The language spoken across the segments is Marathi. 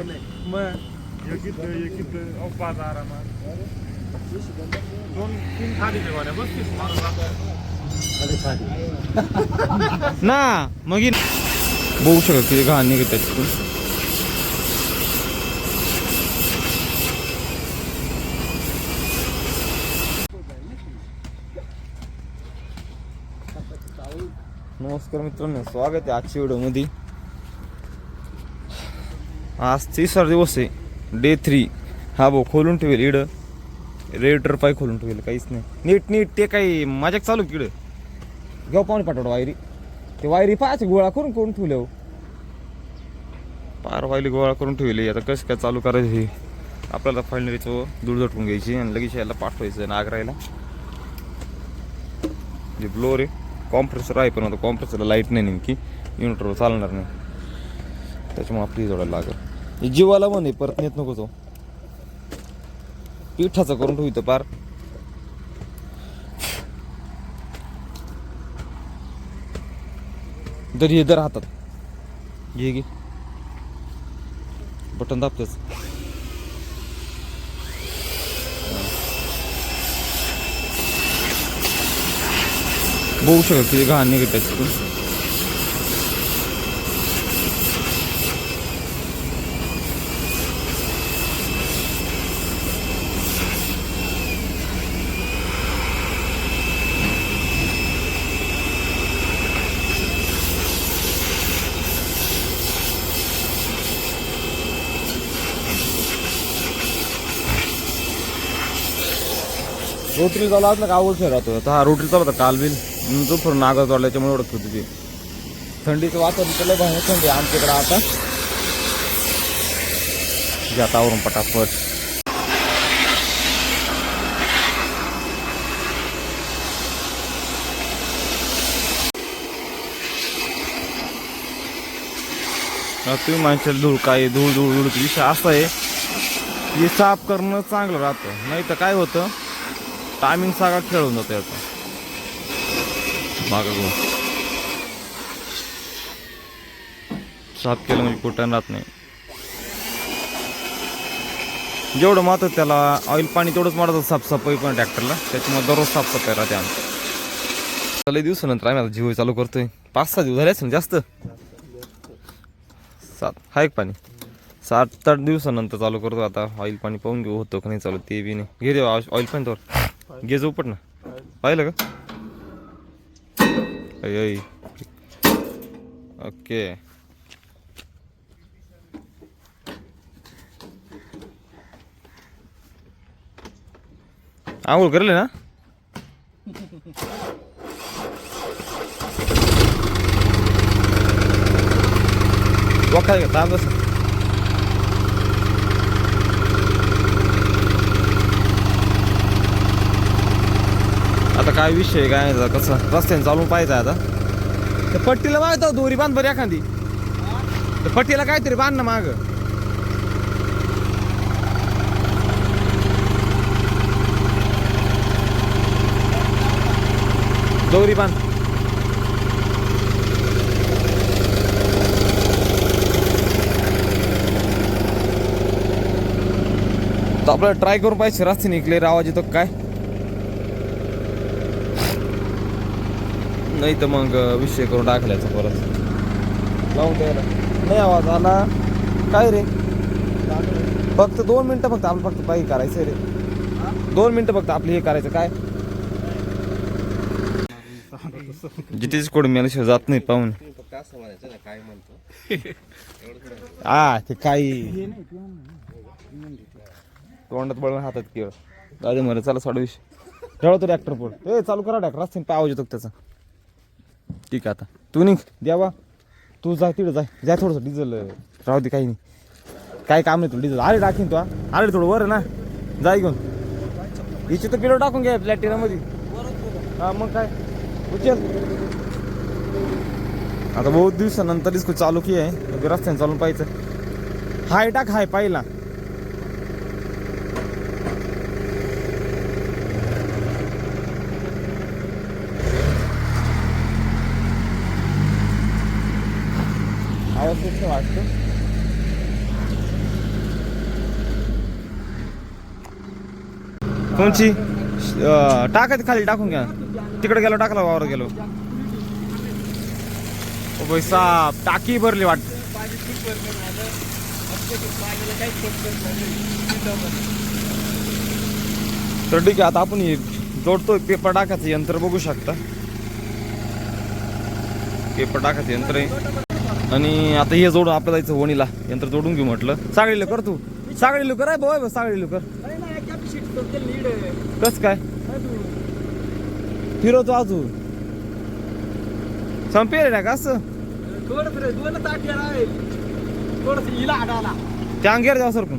मग एक इथं एक इथं अहो पाच आरामात दोन तीन खाडीचे गोण्या बसतीस ना मग बघू शकत किती घाण निघत नमस्कार मित्रांनो स्वागत आहे आजच्या व्हिडिओमध्ये आज तिसरा दिवस आहे. डे थ्री हा भाऊ खोलून ठेवेल इडं. रेडर पाय खोलून ठेवेल काहीच नाही. नीट नीट ते काही माझ्या चालू किड घेऊ पाहून पाठवतो वायरी. ते वायरी पाहायचे गोळा करून करून ठेवले हो. पार वायली गोळा करून ठेवली आता कसं काय चालू करायचं हे? आपल्याला फायनलीचं दूर झटकून घ्यायची आणि लगेच याला पाठवायचं नागरायला. जे ब्लोअर आहे कॉम्प्रेसर आहे पण आता कॉम्प्रेसरला लाइट नाही नेमकी. इन्व्हर्टरवर चालणार नाही. त्याच्यामुळे आपली जोडायला लागेल. जीवाला म्हणे परत नेत नको तो पिठाचं करून ठेवू इथं पार. दर हे दर हातात. घे घे बटन दाबतच बघू शकत किती घाण निघत त्याच्यातून रोटरी चालू असला का आवड राहतो. आता हा रोटरी चालू होता काल बिल तो थोडं नागत वाढल्याच्यामुळे ओळखत होती ती. थंडीचं वातावरण त्याला भाऊ थंडी आमच्याकडे आता. जे आता आवरून पटापट. तुम्ही माणसाला धूळ काय धूळ धूळ धूळ विषय असा आहे हे साफ करणं चांगलं राहतं. नाही तर काय होतं? टायमिंग सगळा खेळून जातो याचा. मागं बघून. साफ केलं म्हणजे कुठं राहत नाही. जेवढं मात्र त्याला ऑइल पाणी तेवढंच मारत साफसफाई पण ट्रॅक्टरला. त्याच्यामुळे दररोज साफसफाई राहते आमची. लई दिवसानंतर आम्ही आता जीव चालू करतोय. पाच सहा दिवस झाले असेल जास्त? सात. हा एक पाणी. सात आठ दिवसानंतर चालू करतो आता. ऑइल पाणी पाहून घेऊ होतो का नाही चालू ते बी नाही. घे रे ऑइल पाणी तर घे झोपट ना. पाहिलं का? ऐ, ओके. आंघोळ करले ना? वखाय का? ताप काय विषय काय नाही कसं? रस्त्याने चालून पाहिजे आता. त्या पट्टीला मागतो दोरी बांध बरं एखादी. त्या पट्टीला काहीतरी बांध ना माग. दोरी बांध. तर आपल्याला ट्राय करून पाहिजे रस्ते निघले आवाज येतो काय? नाही तर मग विषय करून टाकल्याचा परत. लावून द्यायला. नाही आवाज आला. काय रे? फक्त दोन मिनटं फक्त आपलं फक्त बाई करायचं रे. दोन मिनटं फक्त आपलं हे करायचं. काय? जिथेच कोण मेल्याशिवाय जात नाही पाहून. हा ते काही. तोंडात बळून हातात केळ दादी मरे चला सोडा विषय. ठेवतो ट्रॅक्टर पोट ए चालू करा डॅक रस्त्याने पाय आवाज येतो त्याचा? ठीक आहे आता. तू निघ. द्यावा तू जा तिकडं जाय जा थोडंसं डिझेल राहू दे काही नाही. काय काम नाही तुला डिझेल अरे टाकीन तू हा? अरे थोडं वर आहे ना. जाय घेऊन हिची तर पिलो टाकून घ्या प्लॅटिनामध्ये हा मग काय? उचल. आता बहुत दिवसानंतर इसको चालू की आहे रस्त्याने चालून पाहायचं. हाय टाक हाय पाहिला. व्यवस्थित वाटतो. कोणची? टाकायचं खाली टाकून घ्या. तिकडे गेलो टाकला वावर गेलो. साप टाकी भरली वाट. तर ठीक आहे आता आपण जोडतोय पेपर टाकायचं यंत्र बघू शकता. पेपर टाकायचं यंत्र आणि आता हे जोडून आपल्याला जायचं वणीला यंत्र जोडून घेऊ म्हटलं. सागळीला कर तू? सागळीला कर बाय सागळीला कर कस काय? फिरवतो अजून संपेल ना का असं? त्या अंगेर जाऊ सरकून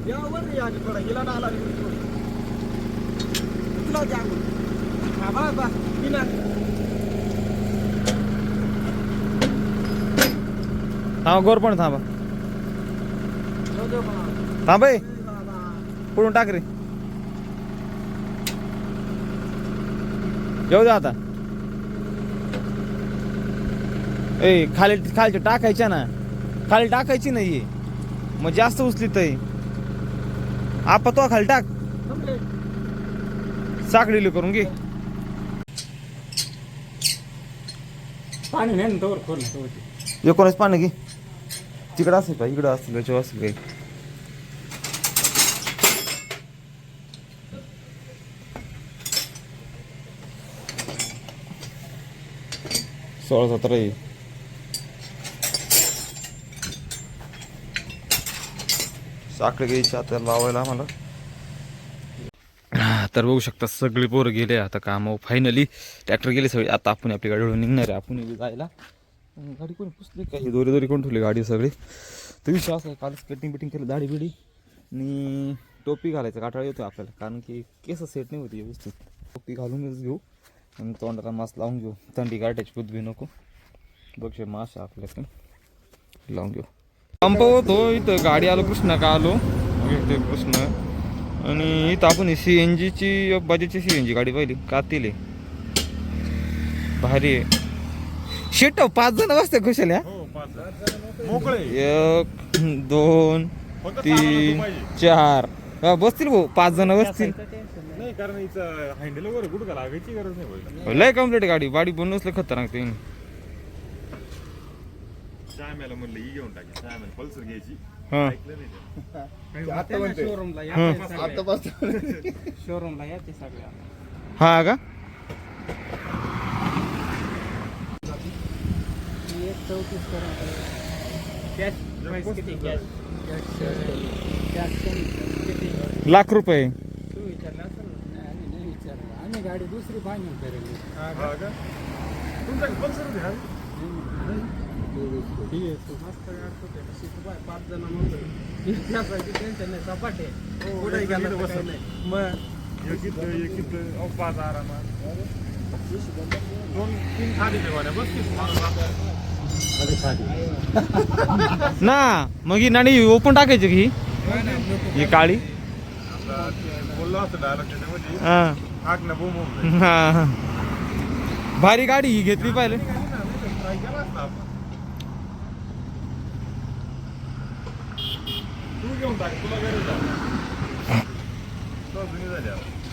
थांबा गोर पण थांबा. थांबा ए. पुढून टाक रे. येऊ द्या आता. ए खाली खालची टाकायच्या ना. खाली टाकायची नाहीये मग जास्त उचलीत आपा तो खाली टाक. साखळीला करून घे. पाणी नाही ना तवर खोल एकोणीस पाणी घे. तिकडं असेल का? इकडं असेल याच्यावर असेल काही सोळा सतरा आहे. साखर घ्यायची आता लावायला आम्हाला. तर बघू शकता सगळे पोरं गेले आता काम. फायनली ट्रॅक्टर गेले सगळे. आता आपण आपली गाडीवर निघणार आहे. आपण जायला. गाडी कोणी पुसली काय दोरी दोरी कोण ठेवली गाडी सगळी? तर विषय असा कालच कटिंग बिटिंग केलं दाढी बिडी आणि टोपी घालायचं काटाळा येतो आपल्याला. कारण की केस सेट नाही होती व्यवस्थित. टोपी घालूनच घेऊ आणि तोंडाला मास्क लावून घेऊ. थंडी गाठायची पृथ्वी नको. बघशे मास आपल्याकडे लावून घेऊ. पंप होतो इथं गाडी आलो कृष्णा का आलो. इथे कृष्ण. आणि इथं आपण सी एन जीची बजाजची सी एन जी गाडी पाहिली कातील आहे. भारी आहे. शेट पाच जण बसते खुशाल ह्या हो पाच मोकळे. एक दोन फक्त तीन पाहिजे. चार. हा, बसतील भाऊ पाच जण बसतील. नाही कारण हिचं हँडल वगैरे गुडघा लागायची गरज नाही पहिला लय कंप्लीट गाडी गाडी बनवूच लय खतरनाक ते. म्हणलं ही घेऊन टाकी. पल्सर घ्यायची. हा. ऐकलं नाही त्यानं. आता म्हणते. शोरूमला या हं. आता बस शोरूमला या ते हा का ही एक चौतीस करून कॅश प्राईस किती? कॅश कॅश किती? लाख रुपये. तू विचारलं असेल ना? आम्ही नाही विचारलं. आम्ही गाडी दुसरी फायनल करेल. हा का? तुमच्याकडे पल्सर घ्या ठीक आहे तू मस्त गाडी होते. तशी तू बाय पाच जण म्हणतो त्यासाठी टेन्शन नाही. सपाट हो, कुठे गेलं मग? पाच आरामात दोन तीन खाली. ना मग ही नाणी ओपन टाकायची की ही? काळी? भारी गाडी ही घेतली पाहिले.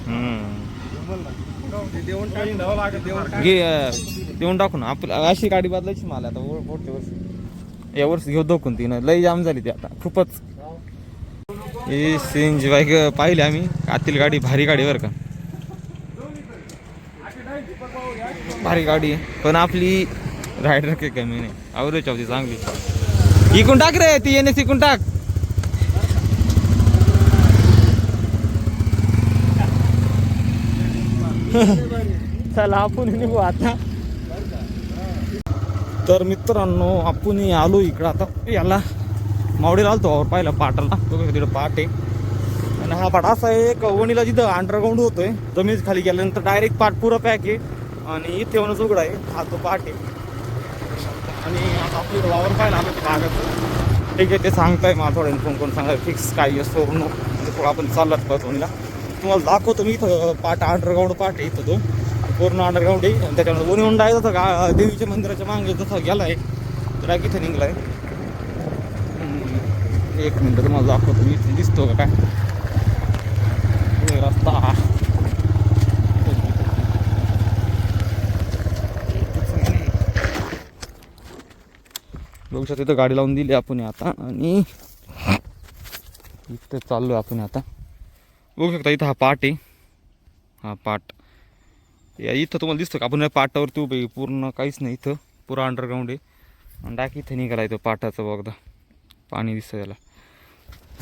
हम्म. देऊन घे देऊन टाकून आपलं अशी गाडी बदलायची मला आता पुढच्या वर्षी. या वर्षी घेऊ धोकून ती ना लई जाम झाली ती आता खूपच. ही सीएनजी बाईक पाहिली आम्ही. आतील गाडी भारी गाडी बरं का. भारी गाडी. पण आपली रायडर काही कमी नाही. आवरेज होती चांगली. इकून टाक रे ती एन एस इकून टाक. चला आपण निघू आता. तर मित्रांनो आपण आलो इकडं आता. याला मावडीला आलतो और पाहिला पाटाला. तो तिकडे पाट आहे. आणि हा पाट असा आहे एक वणीला जिथं अंडरग्राऊंड होतोय जमीन खाली गेल्यानंतर डायरेक्ट पाट पुरा पॅक आहे. आणि इथे म्हणून उघडा आहे. हा तो पाट आहे. आणि आता आपली वावर पाहिला आलो कागद ठीक आहे ते सांगताय मला थोड्या फोन करून सांगाय फिक्स काय असतो म्हणजे थोडं आपण चाललाच पाहतो वणीला. तुम्हाला दाखवतो मी इथं पाट अंडरग्राऊंड पाट आहे इथं तो पूर्ण अंडरग्राऊंड आहे. आणि त्याच्यामुळे दोन्ही हुंडा आहे जसं गा देवीच्या मंदिराच्या मागे जसा गेला आहे तर इथं निघला आहे एक मिनटं तुम्हाला दाखवतो मी. इथे दिसतो का काय? रस्ता बघू तिथं गाडी लावून दिली आपण आता. आणि इथं चाललो आपण आता. बघू शकता इथं हा पाट आहे. हा पाट. या इथं तुम्हाला दिसतं का? आपण या पाटावरती उभे पूर्ण काहीच नाही इथं. पुरा अंडरग्राऊंड आहे. आणि डाक इथं निघाला इथं पाटाचं बघदा पाणी दिसतं त्याला.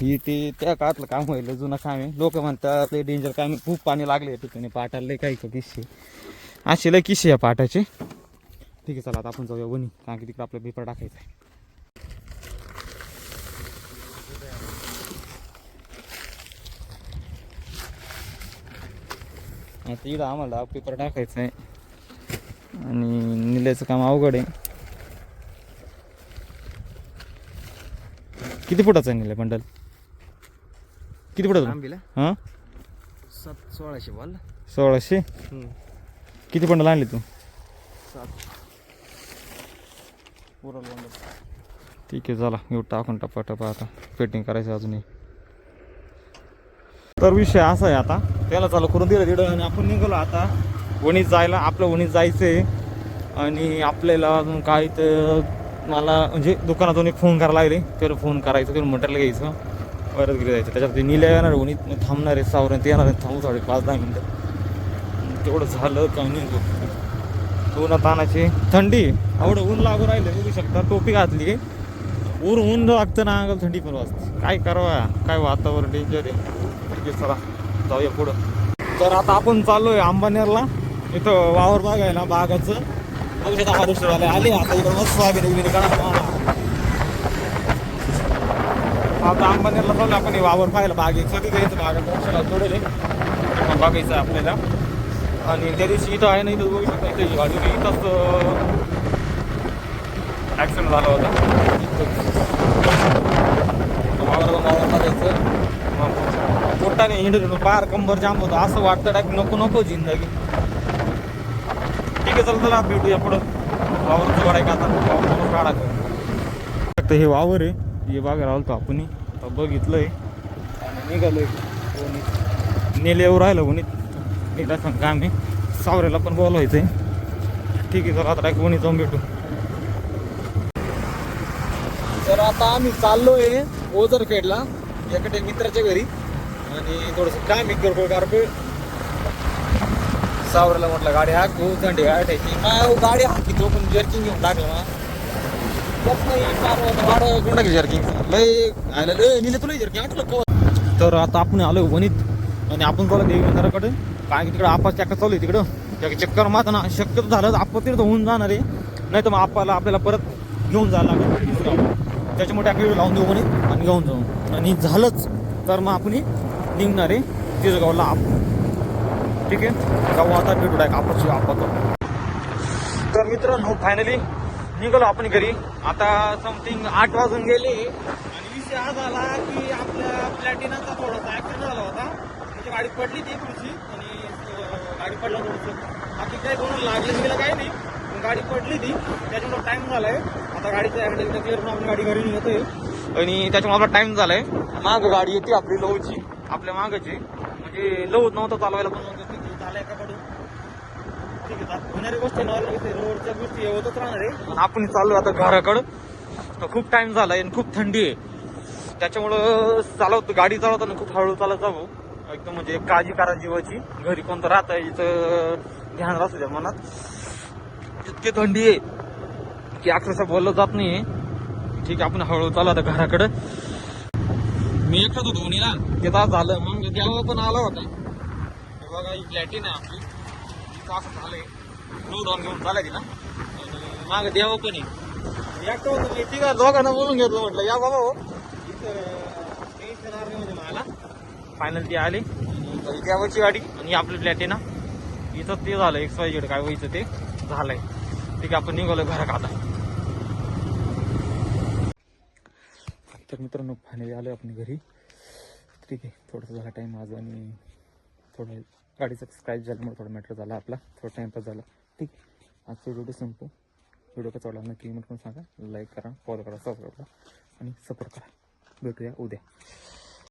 ही ते त्या काळातलं काम होईल जुनं काम आहे. लोक म्हणतात ते डेंजर काम आहे. खूप पाणी लागले या ठिकाणी. पाटाला लय काही का किस्से असे लय किस्से या पाटाचे. ठीक आहे चला आता आपण जाऊया वणी. कारण की तिकडे आपलं पेपर टाकायचं आहे. आता इकडं आम्हाला पेपर टाकायचा आहे. आणि निल्याचं काम अवघड आहे. किती फुटाचं आहे निलय बंडल? किती फुटाचं? हां? सात सोळाशे बोल. सोळाशे? किती बंडल आणले तू? ठीक आहे चला. येऊ टाकून टप्पा टप्पा आता. फिटिंग करायचं अजूनही. तर विषय असा आहे आता. त्याला चालू करून दिलं तिथं आणि आपण निघालो आता. वणीत जायला आपलं वणीत जायचं आहे आणि आपल्याला अजून काय तर मला म्हणजे दुकानातून एक फोन करायला लागले. त्याला फोन करायचं त्याला मटेरियल घ्यायचं. परत गेले जायचं. त्याच्यात ते निल्या येणार आहे वणीत. थांबणार आहे सावरण ते येणार आहे. थांबू साडे पाच दहा मिनटं. तेवढं झालं का निघतो ऊन तानाची थंडी. एवढं ऊन लागू राहिलं बघू शकता. टोपी घातली ऊन ऊन लागतं ना अंगाला थंडी पण वाजते. काय करावा? काय वातावरण डेंजर आहे? ठीक आहे चला जाऊया पुढं. तर आता आपण चाललोय अंबानेरला. इथं वावर बाग आहे ना बागाचं. बघू शकता आले आता इकडं मस्त वगैरे करा आता अंबानेरला चाललो आपण हे वावर पाहायला बाग सगळी कधी जायचं बागात बघायचं आहे आपल्याला. आणि त्या दिवशी इथं आहे ना इथं बघू शकता इथे इथंच ॲक्सिडेंट झाला होता. मग हिंडून पार कंबर जाम होतं. असं वाटतं टाक नको नको जिंदगी. ठीक आहे चल चला भेटूया पुढं. वावर जोडाय का आता? वावर काढा. फक्त हे वावर आहे. हे बाग राहिलो आपण. आता बघितलंय. आणि निघालोय. कोणी? नेल्यावर राहिलं कोणी? एकदा सांग काम आहे. सावऱ्याला पण बोलवायचंय. ठीक आहे चला आता कोणी जाऊन भेटू. तर आता आम्ही चाललोय ओझरखेडला. एकडे मित्राच्या घरी. आणि थोडंसं काम आहे किरकोळ कारकोळ सावऱ्याला म्हटलं गाडी हाकू थंडी गाठायची. काय गाडी हाकी तो हो, पण जर्किंग घेऊन टाकलं ना त्यात नाही फार टाकली जर्किंग लय आयला लय निले तुला जर्किंग आठवलं कवा तर आता आपण आलो वणीत आणि आपण चालू देवी मंदिराकडे काय की तिकडं आपा चक्कर चालू आहे तिकडं. त्या चक्कर मात ना शक्यतो झालं तर आपण तिथं होऊन जाणार आहे. नाही तर मग आपाला आपल्याला परत घेऊन जायला लागेल. त्याच्यामुळे आपल्याला लावून देऊ वणीत आणि घेऊन जाऊ. आणि झालंच. तर मग आपण निघणार आहे. तिसगावला आप ठीक आहे? जाऊ आता भेटू डायक आपची आपा तर मित्रांनो फायनली निघालो आपण घरी. आता समथिंग आठ वाजून गेले. आणि विषय हा झाला की आपल्या प्लॅटिनाचा थोडासा ऍक्सिडेंट झाला होता. त्याची गाडी पडली ती पुढची आणि गाडी पडलं थोडंसं बाकी काही कोणाला लागलं गेलं काही नाही. पण गाडी पडली ती. त्याच्यामुळे टाइम झालाय. आता गाडीचं ऍक्सिडेंट क्लिअर करून आपण गाडी घरी निघतोय. आणि त्याच्यामुळे आपला टाइम झालाय. माग गाडी येते आपली लवची. आपल्या मागची. म्हणजे लवत नव्हतं चालवायला पण नव्हतं किती झालंय ठीक आहे होणारी गोष्ट आहे रोडच्या गोष्टी होतच राहणार आहे. आपण चाललो आता घराकडं. तर खूप टाइम झालाय आणि खूप थंडी आहे. त्याच्यामुळं चालवतो गाडी चालवताना खूप हळू चालत जावं. एकदम म्हणजे काळजी करा जीवाची. घरी कोणतं राहत आहे इथं ध्यान राहू द्या मनात. इतकी थंडी आहे. की अक्षरशः बोललं जात नाही ठीक आहे आपण हळू चालू आता घराकडं. मी एकटाच होतो दोन्हीला ते तास झालं. मग देवा पण आला होता. हे बघा ही प्लॅटिन आहे आपली. इथं असं झालंय. नऊ घेऊन चालाय तिला. माग देवा पण आहे. एकटा होतो मी ठीक आहे दोघांना बोलून घेतो म्हटलं या बाबा हो. इथं टेन्शन आलं म्हणजे मला. फायनल ती आली. देवाची गाडी. आणि आपली प्लॅटिना इथं ते झालं. एक्स वाय जेड काय व्हायचं ते झालंय. ठीक आहे आपण निघालो घरात आता. तर मित्रांनो फायनली आलो आपण घरी. ठीक आहे थोडासा झाला टाईम आज आणि थोडं गाडीचा स्क्रॅच झाल्यामुळे थोडा मॅटर झाला आपला. थोडा टाईमपास झाला. ठीक आहे आजचा व्हिडिओ संपू व्हिडिओ कसा आवडला नक्की कमेंट करून सांगा. लाईक करा फॉलो करा सबस्क्राईब करा आणि सपोर्ट करा. भेटूया उद्या.